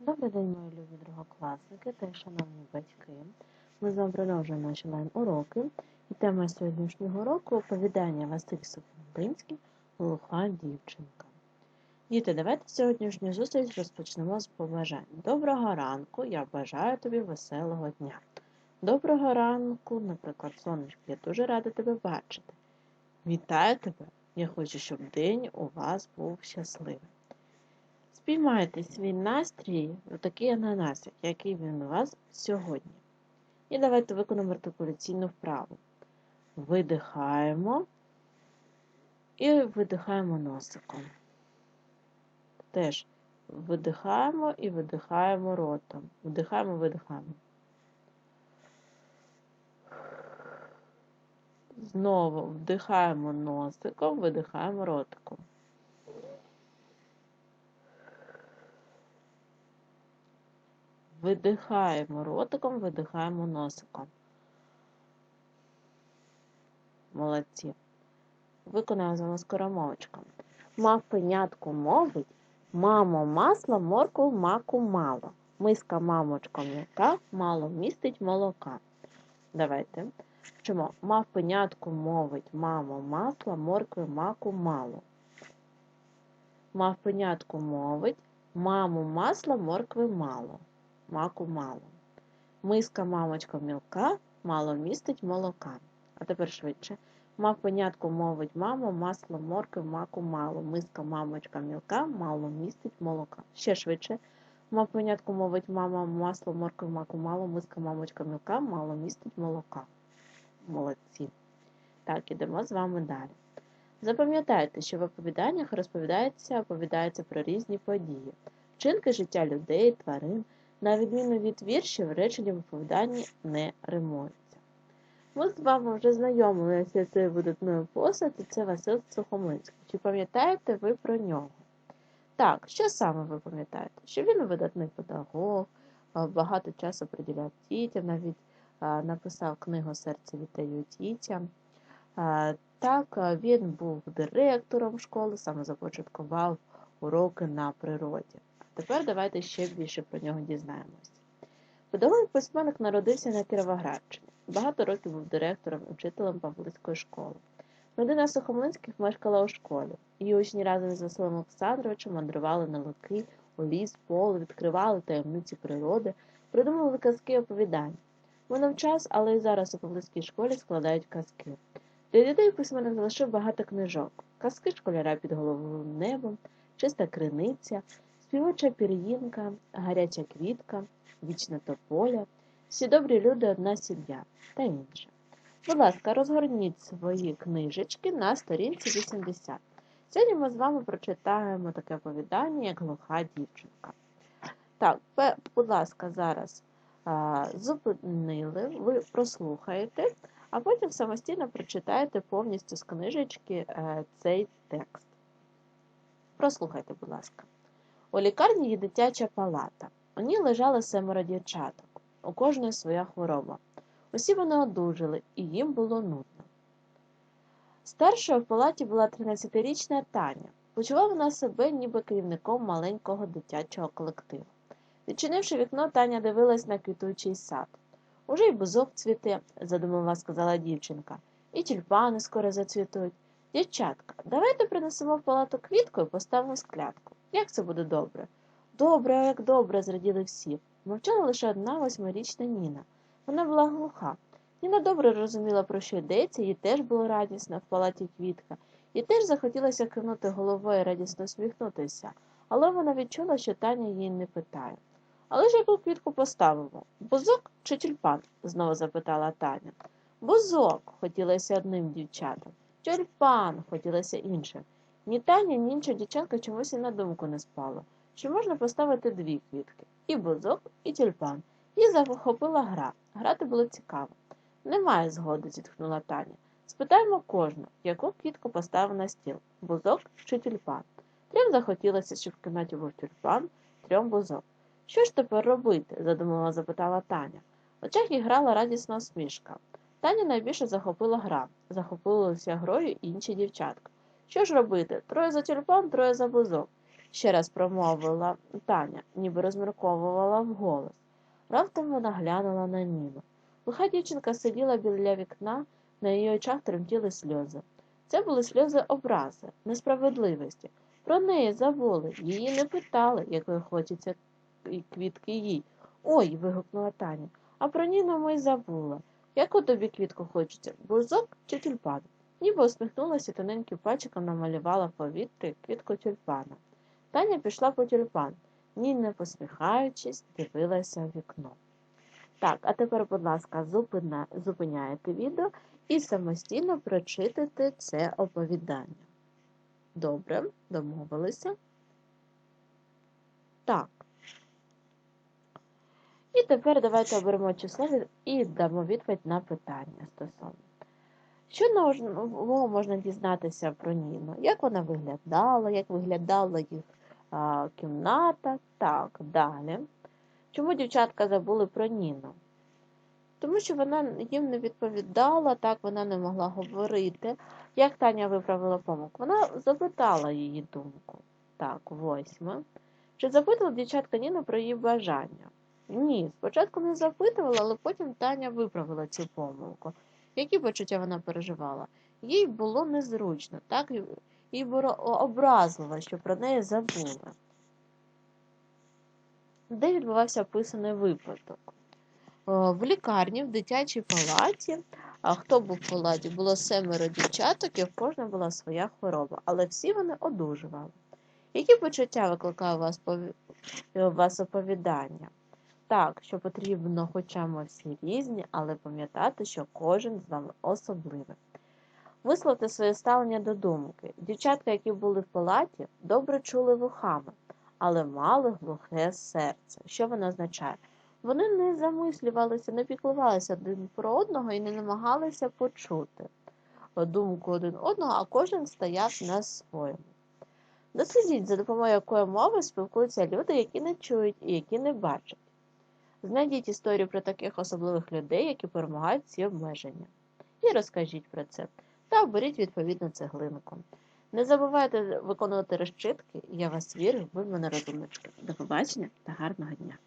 Добрий день, мої любі другокласники та шановні батьки. Ми з вами продовжуємо наші лайн-уроки. І тема сьогоднішнього уроку оповідання Василь Сухомлинський Глуха дівчинка. Діти, давайте сьогоднішню зустріч розпочнемо з побажань. Доброго ранку, я бажаю тобі веселого дня. Доброго ранку, наприклад, сонечко, я дуже рада тебе бачити. Вітаю тебе! Я хочу, щоб день у вас був щасливий. Спіймайте свій настрій в такий ананасик, який він у вас сьогодні. І давайте виконаємо артикуляційну вправу. Видихаємо і видихаємо носиком. Теж видихаємо і видихаємо ротом. Вдихаємо, видихаємо. Знову вдихаємо носиком, видихаємо ротиком. Видихаємо ротиком, видихаємо носиком. Молодці. Виконаємо з вами скоромовочком. Мавпенятку мовить, мамо, масло, моркву, маку мало. Миска мамочка м'яка, мало містить молока. Давайте. Вчимо. Мавпенятку мовить, мамо, масло, моркви, маку мало. Мавпенятку мовить, маму, масло, моркви мало маку мало. Миска мамочка мілка, мало містить молока. А тепер швидше. Мав понятку мовить мамо, масло, моркви, маку мало. Миска мамочка мілка, мало містить молока. Ще швидше. Мав понятку мовить мама, масло, моркви, маку мало, миска мамочка мілка, мало містить молока. Молодці. Так, ідемо з вами далі. Запам'ятайте, що в оповіданнях розповідається, оповідається про різні події, вчинки життя людей, тварин. На відміну від віршів, речення в оповіданні не римуються. Ми з вами вже знайомилися з цією видатною постаттю, це Василь Сухомлинський. Чи пам'ятаєте ви про нього? Так, що саме ви пам'ятаєте? Що він видатний педагог, багато часу приділяв дітям, навіть написав книгу Серце вітаю дітям. Так, він був директором школи, саме започаткував уроки на природі. Тепер давайте ще більше про нього дізнаємося. Педагог письменник народився на Кіровоградщині. Багато років був директором і вчителем Павлицької школи. Родина Сухомлинських мешкала у школі. Її учні разом з Василем Олександровичем мандрували на луки, у ліс, поле, відкривали таємниці природи, придумували казки і оповідання. Минув час, але і зараз у Павлицькій школі складають казки. Для дітей письменник залишив багато книжок, казки школяра під головним небом, чиста криниця співоча пір'їнка, гаряча квітка, вічна тополя, всі добрі люди одна сім'я та інше. Будь ласка, розгорніть свої книжечки на сторінці 80. Сьогодні ми з вами прочитаємо таке оповідання, як глуха дівчинка. Так, будь ласка, зараз зупинили, ви прослухаєте, а потім самостійно прочитаєте повністю з книжечки е, цей текст. Прослухайте, будь ласка. У лікарні є дитяча палата. У ній лежали семеро дівчаток, у кожної своя хвороба. Усі вони одужали, і їм було нудно. Старшою в палаті була 13-річна Таня. Почувала вона себе ніби керівником маленького дитячого колективу. Відчинивши вікно, Таня дивилась на квітучий сад. Уже й бузок цвіте, задумала сказала дівчинка, і тюльпани скоро зацвітуть. Дівчатка, давайте принесемо в палату квітку і поставимо склятку. Як це буде добре? Добре, як добре, зраділи всі. Мовчала лише одна восьмирічна Ніна. Вона була глуха. Ніна добре розуміла, про що йдеться, їй теж було радісно в палаті квітка, їй теж захотілося кивнути головою і радісно усміхнутися, але вона відчула, що Таня її не питає. Але ж яку квітку поставимо? Бузок чи тюльпан? знову запитала Таня. Бузок, хотілося одним дівчатам. Тюльпан, хотілося іншим. Ні Таня, ні інша дівчинка чомусь і на думку не спало, що можна поставити дві квітки і бузок, і тюльпан. Її захопила гра. Грати було цікаво. Немає згоди, зітхнула Таня. Спитаємо кожну, яку квітку поставив на стіл бузок чи тюльпан. Трьом захотілося, щоб в кімнаті був тюльпан, трьом бузок. Що ж тепер робити? задумала запитала Таня. В очах їй грала радісна усмішка. Таня найбільше захопила гра, захопилася грою інші дівчатка. Що ж робити? Троє за тюльпан, троє за бузок. ще раз промовила Таня, ніби розмірковувала вголос. Раптом вона глянула на Ніну. Лиха дівчинка сиділа біля вікна, на її очах тремтіли сльози. Це були сльози образи, несправедливості. Про неї забули, її не питали, якої хочеться квітки їй. Ой. вигукнула Таня. А про Ніну ми й забула. Яку тобі квітку хочеться? Бузок чи тюльпан? Ніби усміхнулася тоненьким пальчиком намалювала в повітрі квітку тюльпана. Таня пішла по тюльпан. Ніна, посміхаючись, дивилася в вікно. Так, а тепер, будь ласка, зупина, зупиняєте відео і самостійно прочитайте це оповідання. Добре, домовилися. Так. І тепер давайте оберемо число і дамо відповідь на питання стосовно. Що нового можна дізнатися про Ніну? Як вона виглядала, як виглядала їх а, кімната? Так, далі. Чому дівчатка забули про Ніну? Тому що вона їм не відповідала, так вона не могла говорити. Як Таня виправила помилку? Вона запитала її думку. Так, восьме. Чи запитала дівчатка Ніну про її бажання? Ні, спочатку не запитувала, але потім Таня виправила цю помилку. Які почуття вона переживала? Їй було незручно, так їй було образливо, що про неї забули. Де відбувався описаний випадок? Е, В лікарні, в дитячій палаті. А хто був в палаті? Було семеро дівчаток, і в кожної була своя хвороба, але всі вони одужували. Які почуття викликає у вас оповідання? Так, що потрібно, хоча ми всі різні, але пам'ятати, що кожен з вами особливий. Висловте своє ставлення до думки. Дівчатка, які були в палаті, добре чули вухами, але мали глухе серце. Що воно означає? Вони не замислювалися, не піклувалися один про одного і не намагалися почути думку один одного, а кожен стояв на своєму. Дослідіть, за допомогою якої мови спілкуються люди, які не чують і які не бачать. Знайдіть історію про таких особливих людей, які перемагають ці обмеження. І розкажіть про це. Та оберіть відповідну цеглинку. Не забувайте виконувати розчитки, я вас вірю, ви в мене розумнички. До побачення та гарного дня!